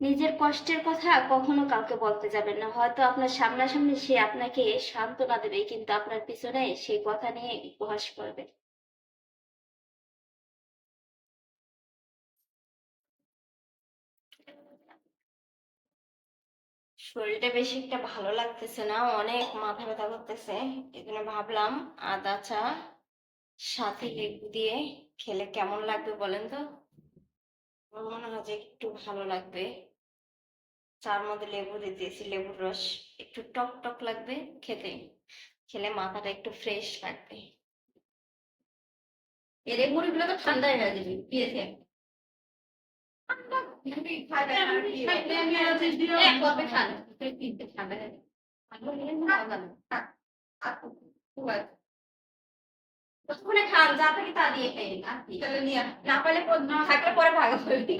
নিজের কষ্টের কথা কখনো কাউকে বলতে যাবেন না। হয়তো আপনার সামনাসামনি সে আপনাকে সান্ত্বনা দেবে কিন্তু আপনার পিছনে সেই কথা নিয়ে উপহাস করবে। শরীরটা বেশি একটা ভালো লাগতেছে না অনেক মাথা ব্যথা করতেছে। এই জন্য ভাবলাম আদা চা সাথে লেবু দিয়ে খেলে কেমন লাগবে বলেন তো? আমার মনে হয় যে একটু ভালো লাগবে। চার মধ্যে লেবু দিয়ে দিয়েছি লেবুর রস একটু টক টক লাগবে খেতে খেলে মাথাটা একটু ফ্রেশ লাগবে। এর এই মুড়িগুলো তো ঠান্ডায় হয়ে যাবে পিয়েছে ঠান্ডা হয়ে যাবে। ওখানে খান যা থাকে তা দিয়ে খাই। না পারলে পর- থাকলে পরে ভাগ করবি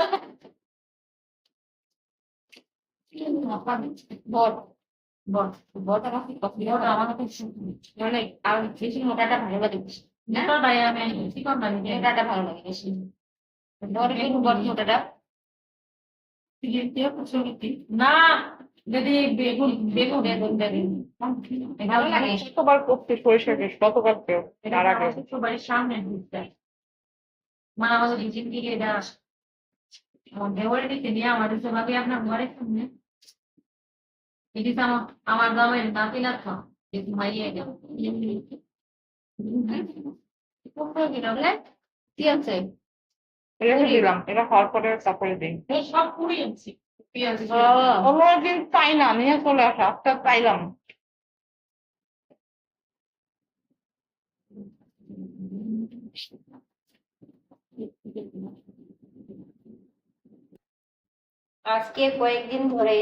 না যদি বেগুন বেগুন বেগুন বেগুন ভালো লাগে বাড়ির সামনে আমাদের দিকে এটা দিয়ে আমাদের সবাই আপনার ঘরের সামনে দিলাম এটা পরে তারপরে দিই সব পুরি আনছি পেঁয়াজ। কোনো দিন পাই না? নিয়ে চলে আসা আজকে পাইলাম আজকে কয়েকদিন ধরে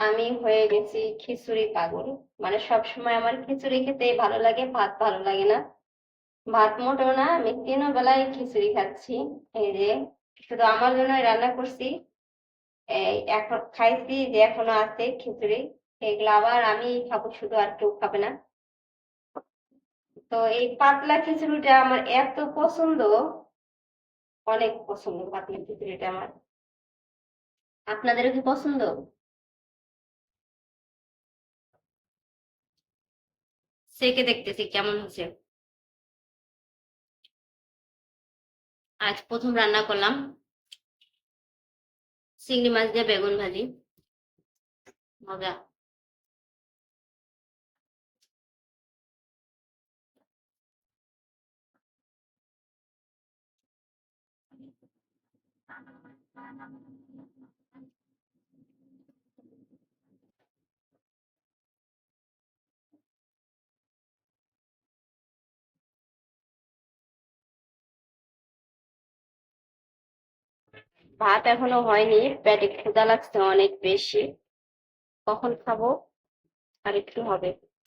আমি হয়ে গেছি খিচুড়ি পাগল। মানে সব সময় আমার খিচুড়ি খেতেই ভালো লাগে, ভাত ভালো লাগে না। ভাত মোটেও না, আমি তিনও বেলায় খিচুড়ি খাচ্ছি। এই যে, শুধু আমার জন্য রান্না করছি। এই এখন খাইছি যে এখনও আছে খিচুড়ি। এগুলো আবার আমি খাব, শুধু আর কেউ খাবে না। তো এই পাতলা খিচুড়িটা আমার এত পছন্দ, অনেক পছন্দ পাতলা খিচুড়িটা আমার। আপনাদেরও কি পছন্দ? সেকে দেখতেছি কেমন হচ্ছে আজ প্রথম রান্না করলাম চিংড়ি মাছ দিয়ে বেগুন ভাজি। মজা। ভাত এখনও হয়নি পেটে ক্ষুধা লাগছে অনেক বেশি। কখন খাব? আর একটু হবে।